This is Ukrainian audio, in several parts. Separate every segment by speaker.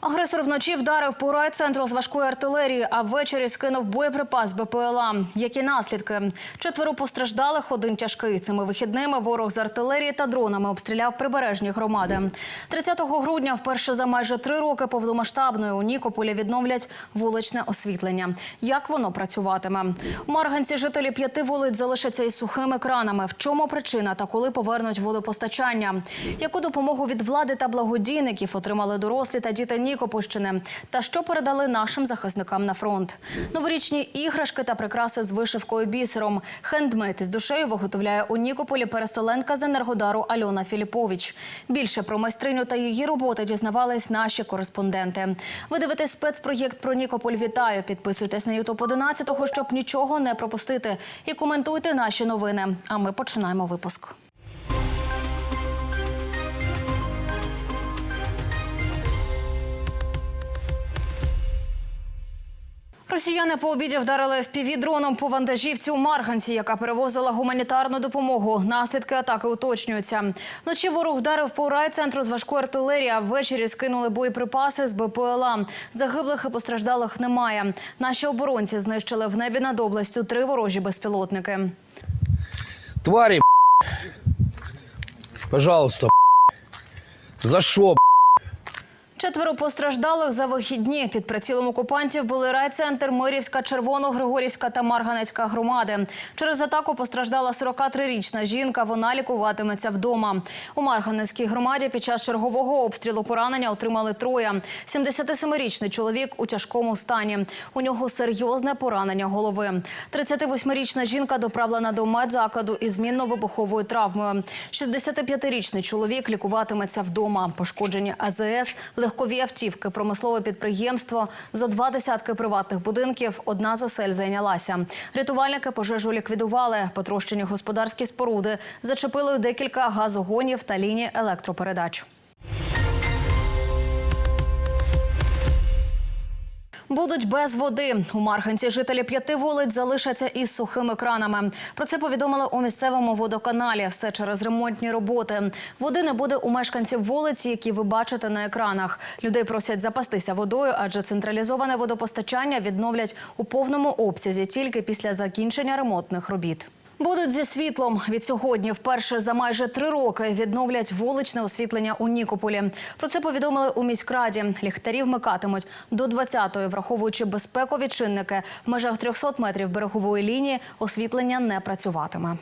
Speaker 1: Агресор вночі вдарив по райцентру з важкої артилерії, а ввечері скинув боєприпас БПЛА. Які наслідки? Четверо постраждалих, один тяжкий. Цими вихідними ворог з артилерії та дронами обстріляв прибережні громади. 30 грудня, вперше за майже три роки повномасштабної у Нікополі відновлять вуличне освітлення. Як воно працюватиме? У Марганці жителі п'яти вулиць залишаться із сухими кранами. В чому причина та коли повернуть водопостачання? Яку допомогу від влади та благодійників отримали дорослі та діти Нікопольщини? Та що передали нашим захисникам на фронт? Новорічні іграшки та прикраси з вишивкою бісером. Хендмейд із душею виготовляє у Нікополі переселенка з Енергодару Альона Філіпович. Більше про майстриню та її роботи дізнавались наші кореспонденти. Ви дивитесь спецпроєкт про Нікополь. Вітаю! Підписуйтесь на Ютуб 11, щоб нічого не пропустити. І коментуйте наші новини. А ми починаємо випуск. Росіяни по обіді вдарили впівдроном по вантажівці у Марганці, яка перевозила гуманітарну допомогу. Наслідки атаки уточнюються. Вночі ворог вдарив по райцентру з важкої артилерії, а ввечері скинули боєприпаси з БПЛА. Загиблих і постраждалих немає. Наші оборонці знищили в небі над областю три ворожі безпілотники.
Speaker 2: Твари, пожалуйста, за що?
Speaker 1: Четверо постраждалих за вихідні. Під прицілом окупантів були райцентр, Мирівська, Червоно-Григорівська та Марганецька громади. Через атаку постраждала 43-річна жінка. Вона лікуватиметься вдома. У Марганецькій громаді під час чергового обстрілу поранення отримали троє. 77-річний чоловік у тяжкому стані. У нього серйозне поранення голови. 38-річна жінка доправлена до медзакладу із змінно-вибуховою травмою. 65-річний чоловік лікуватиметься вдома. Пошкоджені АЗС, легкові автівки, промислове підприємство, зо два десятки приватних будинків. Одна з осель зайнялася. Рятувальники пожежу ліквідували. Потрощені господарські споруди зачепили декілька газогонів та ліній електропередач. Будуть без води. У Марганці жителі п'яти вулиць залишаться із сухими кранами. Про це повідомили у місцевому водоканалі. Все через ремонтні роботи. Води не буде у мешканців вулиці, які ви бачите на екранах. Людей просять запастися водою, адже централізоване водопостачання відновлять у повному обсязі тільки після закінчення ремонтних робіт. Будуть зі світлом. Від сьогодні вперше за майже три роки відновлять вуличне освітлення у Нікополі. Про це повідомили у міськраді. Ліхтарі вмикатимуть до 20-ї, враховуючи безпекові чинники. В межах 300 метрів берегової лінії освітлення не працюватиме.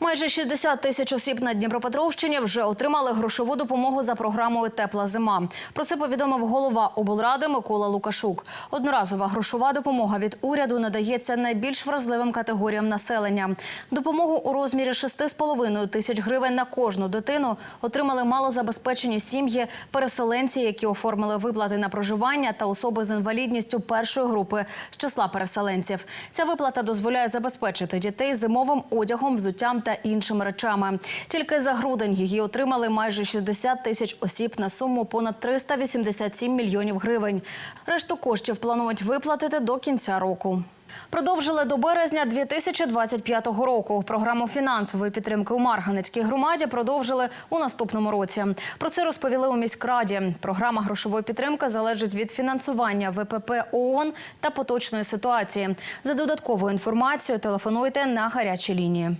Speaker 1: Майже 60 тисяч осіб на Дніпропетровщині вже отримали грошову допомогу за програмою Тепла зима. Про це повідомив голова облради Микола Лукашук. Одноразова грошова допомога від уряду надається найбільш вразливим категоріям населення. Допомогу у розмірі 6,5 тисяч гривень на кожну дитину отримали малозабезпечені сім'ї, переселенці, які оформили виплати на проживання та особи з інвалідністю першої групи з числа переселенців. Ця виплата дозволяє забезпечити дітей зимовим одягом, взуттям та іншими речами. Тільки за грудень її отримали майже 60 тисяч осіб на суму понад 387 мільйонів гривень. Решту коштів планують виплатити до кінця року. Продовжили до березня 2025 року. Програму фінансової підтримки у Марганецькій громаді продовжили у наступному році. Про це розповіли у міськраді. Програма грошової підтримки залежить від фінансування ВПП ООН та поточної ситуації. За додатковою інформацією телефонуйте на гарячі лінії.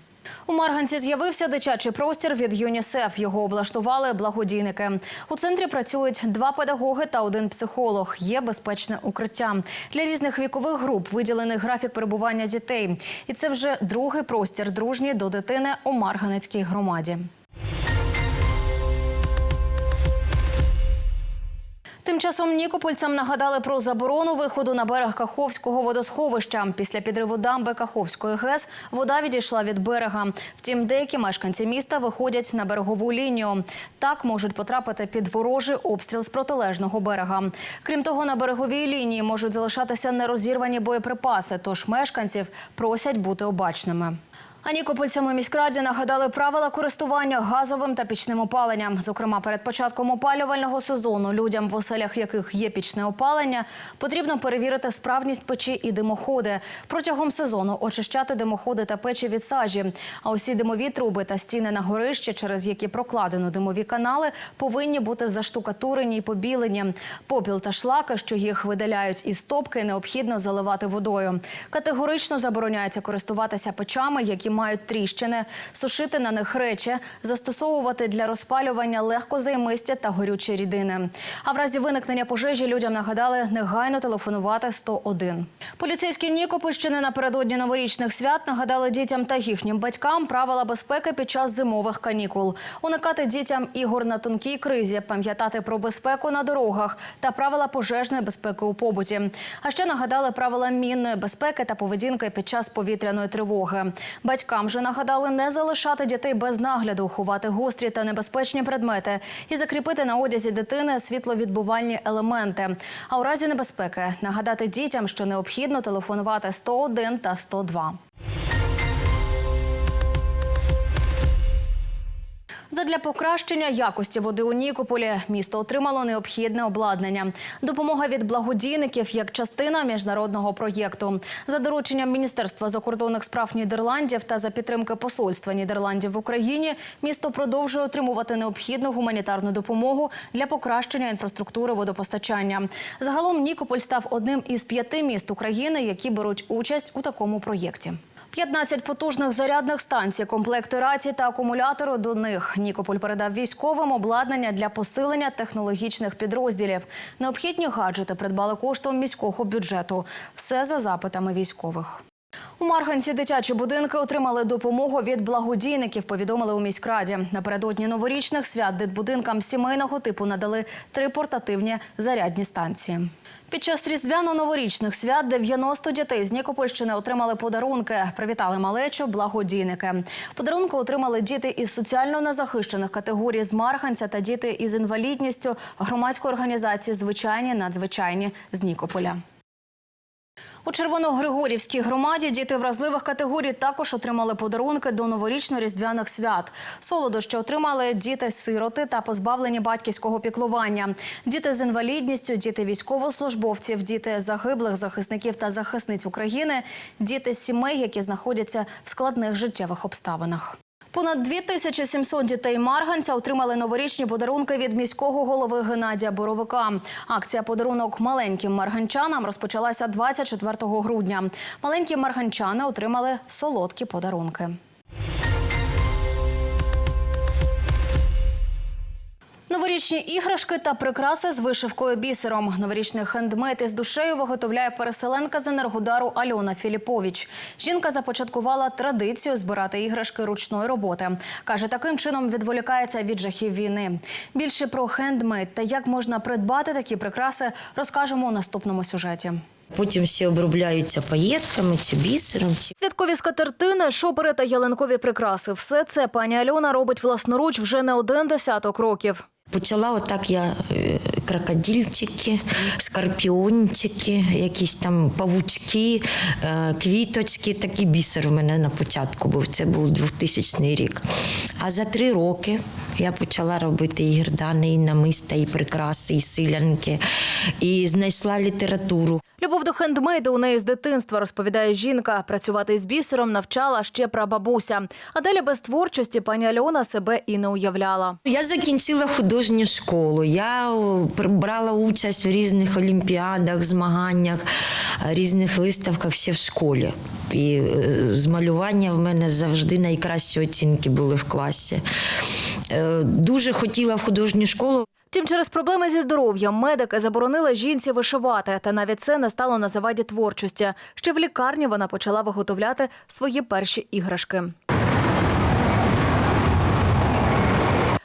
Speaker 1: У Марганці з'явився дитячий простір від ЮНІСЕФ. Його облаштували благодійники. У центрі працюють два педагоги та один психолог. Є безпечне укриття для різних вікових груп. Виділений графік перебування дітей. І це вже другий простір дружній до дитини у Марганецькій громаді. Тим часом нікопольцям нагадали про заборону виходу на берег Каховського водосховища. Після підриву дамби Каховської ГЕС вода відійшла від берега. Втім, деякі мешканці міста виходять на берегову лінію. Так можуть потрапити під ворожий обстріл з протилежного берега. Крім того, на береговій лінії можуть залишатися нерозірвані боєприпаси. Тож мешканців просять бути обачними. А Нікопольцям у міськраді нагадали правила користування газовим та пічним опаленням. Зокрема, перед початком опалювального сезону людям, в оселях яких є пічне опалення, потрібно перевірити справність печі і димоходи. Протягом сезону очищати димоходи та печі від сажі. А усі димові труби та стіни на горищі, через які прокладено димові канали, повинні бути заштукатурені й побілені. Попіл та шлаки, що їх видаляють із топки, необхідно заливати водою. Категорично забороняється користуватися печами, які мають тріщини, сушити на них речі, застосовувати для розпалювання легкозаймисті та горючі рідини. А в разі виникнення пожежі людям нагадали негайно телефонувати 101. Поліцейські Нікопольщини напередодні новорічних свят нагадали дітям та їхнім батькам правила безпеки під час зимових канікул. Уникати дітям ігор на тонкій кризі, пам'ятати про безпеку на дорогах та правила пожежної безпеки у побуті. А ще нагадали правила мінної безпеки та поведінки під час повітряної тривоги. Батькам вже нагадали не залишати дітей без нагляду, ховати гострі та небезпечні предмети і закріпити на одязі дитини світловідбувальні елементи. А у разі небезпеки нагадати дітям, що необхідно телефонувати 101 та 102. Задля покращення якості води у Нікополі місто отримало необхідне обладнання. Допомога від благодійників як частина міжнародного проєкту. За дорученням Міністерства закордонних справ Нідерландів та за підтримки посольства Нідерландів в Україні місто продовжує отримувати необхідну гуманітарну допомогу для покращення інфраструктури водопостачання. Загалом Нікополь став одним із п'яти міст України, які беруть участь у такому проєкті. 15 потужних зарядних станцій, комплекти рації та акумулятори до них. Нікополь передав військовим обладнання для посилення технологічних підрозділів. Необхідні гаджети придбали коштом міського бюджету. Все за запитами військових. У Марганці дитячі будинки отримали допомогу від благодійників, повідомили у міськраді. Напередодні новорічних свят дитбудинкам сімейного типу надали три портативні зарядні станції. Під час різдвяно-новорічних свят 90 дітей з Нікопольщини отримали подарунки. Привітали малечу благодійники. Подарунки отримали діти із соціально незахищених категорій з Марганця та діти із інвалідністю громадської організації Звичайні надзвичайні з Нікополя. У Червоногригорівській громаді діти вразливих категорій також отримали подарунки до новорічно-різдвяних свят. Солодощі отримали діти-сироти та позбавлені батьківського піклування. Діти з інвалідністю, діти військовослужбовців, діти загиблих захисників та захисниць України, діти сімей, які знаходяться в складних життєвих обставинах. Понад 2700 дітей Марганця отримали новорічні подарунки від міського голови Геннадія Боровика. Акція подарунок маленьким марганчанам розпочалася 24 грудня. Маленькі марганчани отримали солодкі подарунки. Новорічні іграшки та прикраси з вишивкою бісером. Новорічний хендмейд із душею виготовляє переселенка з енергодару Альона Філіпович. Жінка започаткувала традицію збирати іграшки ручної роботи. Каже, таким чином відволікається від жахів війни. Більше про хендмейд та як можна придбати такі прикраси, розкажемо у наступному сюжеті.
Speaker 3: Потім ще обробляються паєтками чи бісером. Чи...
Speaker 1: Святкові скатертини, шопери та ялинкові прикраси. Все це пані Альона робить власноруч вже не один десяток років.
Speaker 3: Почала отак я крокодільчики, крокодильчики, скорпіончики, якісь там павучки, е, квіточки. Такий бісер в мене на початку був. Це був 2000 рік. А за три роки я почала робити і гердани, і намиста, і прикраси, і силянки, і знайшла літературу.
Speaker 1: Любов до хендмейду у неї з дитинства, розповідає жінка. Працювати із бісером навчала ще прабабуся. А далі без творчості пані Альона себе і не уявляла.
Speaker 3: Я закінчила художню школу. Я брала участь в різних олімпіадах, змаганнях, різних виставках ще в школі. І е, з малювання в мене завжди найкращі оцінки були в класі. Е, Дуже хотіла в художню школу.
Speaker 1: Втім, через проблеми зі здоров'ям медики заборонили жінці вишивати, та навіть це не стало на заваді творчості. Ще в лікарні вона почала виготовляти свої перші іграшки.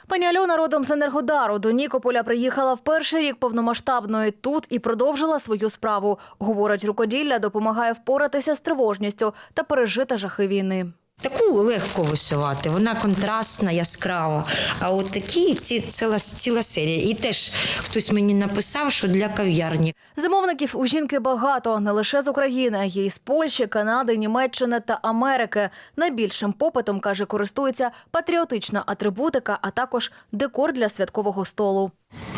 Speaker 1: Пані Альона родом з Енергодару до Нікополя приїхала в перший рік повномасштабної тут і продовжила свою справу. Говорить, рукоділля допомагає впоратися з тривожністю та пережити жахи війни.
Speaker 3: Таку легко вишивати, вона контрастна, яскрава. А от такі ці ціла, ціла серія. І теж хтось мені написав, що для кав'ярні.
Speaker 1: Замовників у жінки багато не лише з України, є й з Польщі, Канади, Німеччини та Америки. Найбільшим попитом каже, користується патріотична атрибутика, а також декор для святкового столу.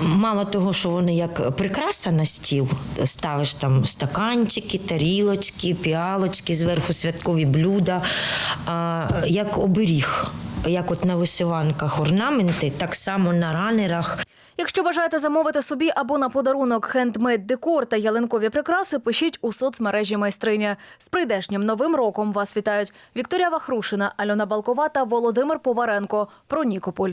Speaker 3: Мало того, що вони як прикраса на стіл, ставиш там стаканчики, тарілочки, піалочки, зверху святкові блюда, а, як оберіг. Як от на вишиванках орнаменти, так само на ранерах.
Speaker 1: Якщо бажаєте замовити собі або на подарунок хендмейд декор та ялинкові прикраси, пишіть у соцмережі майстриня. З прийдешнім новим роком вас вітають Вікторія Вахрушина, Альона Балкова та Володимир Поваренко. Про Нікополь.